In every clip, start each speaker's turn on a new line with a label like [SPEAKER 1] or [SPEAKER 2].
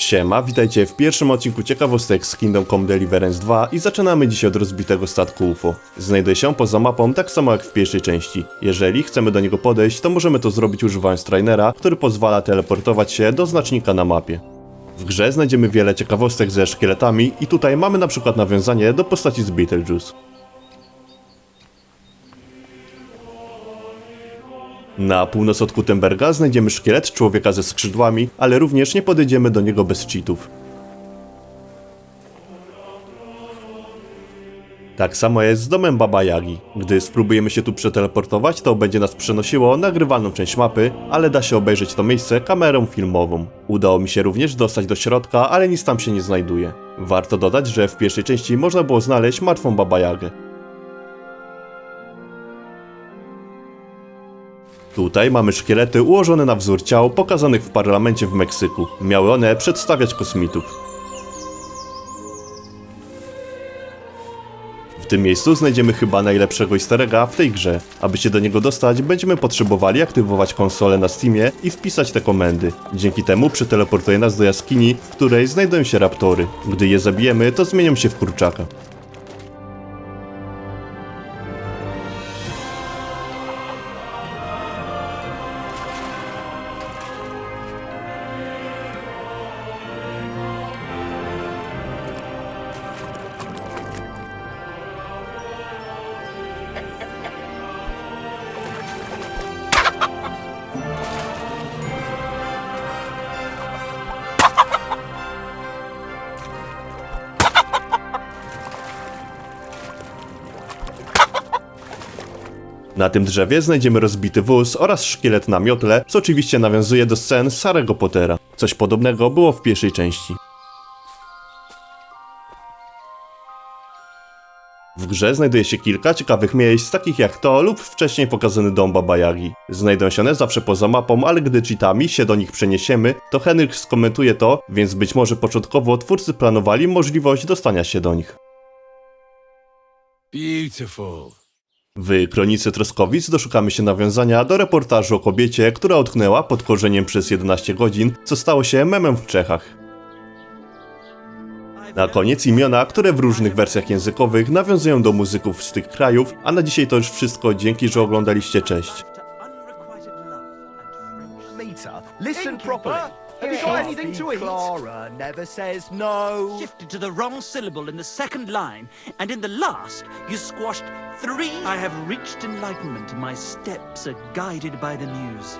[SPEAKER 1] Siema, witajcie w pierwszym odcinku ciekawostek z Kingdom Come Deliverance 2 i zaczynamy dzisiaj od rozbitego statku UFO. Znajduje się poza mapą tak samo jak w pierwszej części. Jeżeli chcemy do niego podejść, to możemy to zrobić używając trainera, który pozwala teleportować się do znacznika na mapie. W grze znajdziemy wiele ciekawostek ze szkieletami i tutaj mamy na przykład nawiązanie do postaci z Beetlejuice. Na północ od Gutenberga znajdziemy szkielet człowieka ze skrzydłami, ale również nie podejdziemy do niego bez cheatów. Tak samo jest z domem Baba Yagi. Gdy spróbujemy się tu przeteleportować, to będzie nas przenosiło na grywalną część mapy, ale da się obejrzeć to miejsce kamerą filmową. Udało mi się również dostać do środka, ale nic tam się nie znajduje. Warto dodać, że w pierwszej części można było znaleźć martwą Baba Jagę. Tutaj mamy szkielety ułożone na wzór ciał pokazanych w parlamencie w Meksyku. Miały one przedstawiać kosmitów. W tym miejscu znajdziemy chyba najlepszego easter w tej grze. Aby się do niego dostać, będziemy potrzebowali aktywować konsolę na Steamie i wpisać te komendy. Dzięki temu przeteleportuje nas do jaskini, w której znajdują się raptory. Gdy je zabijemy, to zmienią się w kurczaka. Na tym drzewie znajdziemy rozbity wóz oraz szkielet na miotle, co oczywiście nawiązuje do scen z Harry'ego Pottera. Coś podobnego było w pierwszej części. W grze znajduje się kilka ciekawych miejsc, takich jak to lub wcześniej pokazany dom Baba Yagi. Znajdą się one zawsze poza mapą, ale gdy cheatami się do nich przeniesiemy, to Henryk skomentuje to, więc być może początkowo twórcy planowali możliwość dostania się do nich.
[SPEAKER 2] Beautiful.
[SPEAKER 1] W Kronice Troskowic doszukamy się nawiązania do reportażu o kobiecie, która utknęła pod korzeniem przez 11 godzin, co stało się memem w Czechach. Na koniec imiona, które w różnych wersjach językowych nawiązują do muzyków z tych krajów, a na dzisiaj to już wszystko, dzięki, że oglądaliście, cześć.
[SPEAKER 3] Unrequited love and friendship.
[SPEAKER 4] Meter, listen
[SPEAKER 3] Thinking,
[SPEAKER 4] properly.
[SPEAKER 3] huh?
[SPEAKER 4] Have you got anything to eat?
[SPEAKER 3] Clara never says no.
[SPEAKER 5] shifted to the wrong syllable in the second line, and in the last, you squashed three. I have reached enlightenment. and My steps are guided by the muse.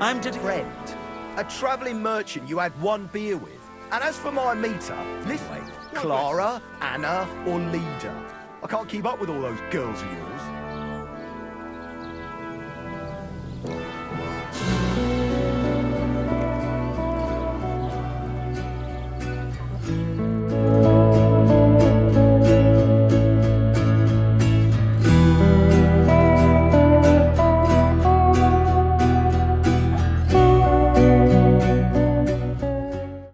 [SPEAKER 5] I'm dedicated.
[SPEAKER 4] Friend, a travelling merchant you had one beer with. And as for my meter, listen, oh, Clara, Anna, or Leda. I can't keep up with all those girls of yours.